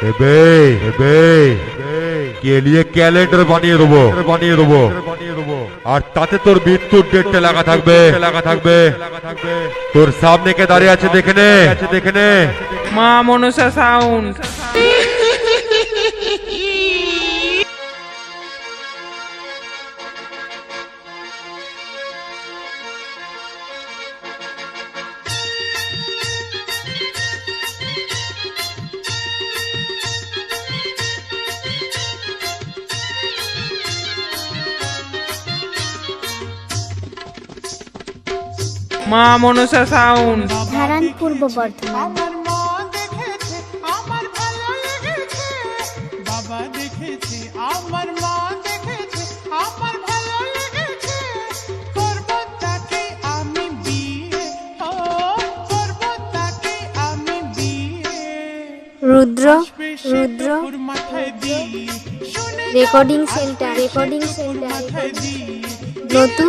এবে এবে কে ক্যালেন্ডার বানিয়ে দেবো? বানিয়ে দেবো আর তাতে তোর মৃত্যুর ডেটটা লাগা থাকবে। লাগা থাকবে তোর সামনে কে দাঁড়িয়ে আছে দেখে নে আছে দেখে নে। মা মনসা সাউন্ড। বিয়ে ও করব তাকে আমি বিয়ে। Rudra Rudra. Recording centre recording centre মাথায় দি নতু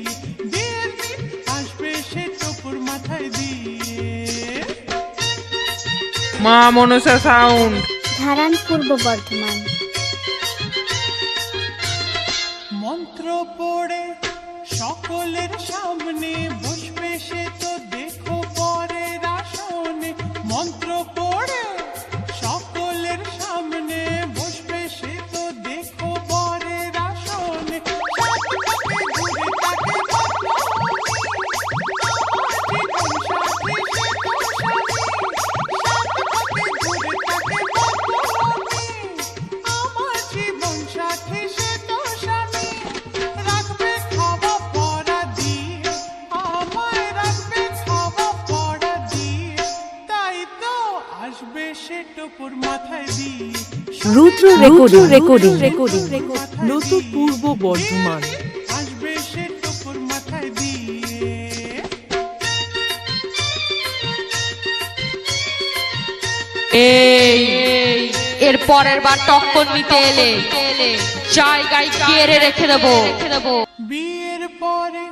মা মনসা সাউন্ড ধারান পূর্ব বর্ধমান। মন্ত্র পড়ে সকলের সামনে রুদ্র রেকর্ডিং রেকর্ডিং রেকর্ডিং নতুন পূর্ব বর্ধমান। আসবে সে টুকুর মাথায় দিয়ে। এই এর পরের বার টক্কর নিতে এলে জায়গায় গিয়ে রেখে দেবো। বিয়ের পরে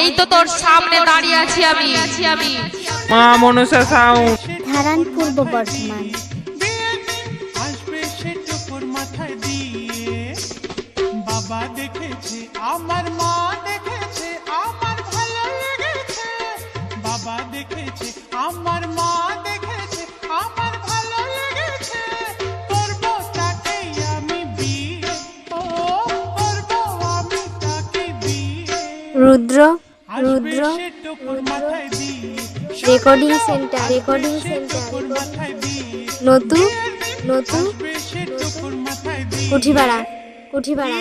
এই তো তোর সামনে দাঁড়িয়ে আছি আমি। আমি মা মনসা সাউ ধারান পূর্ব বর্ধমান। দিন আসবে সে মাথায় দিয়ে। বাবা দেখেছে আমার Rudra Rudra recording centre recording centre নতু নতু কুঠিপাড়া কুঠিপাড়া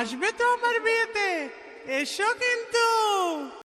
আসবে তো আমার বিয়েতে। এসো কিন্তু।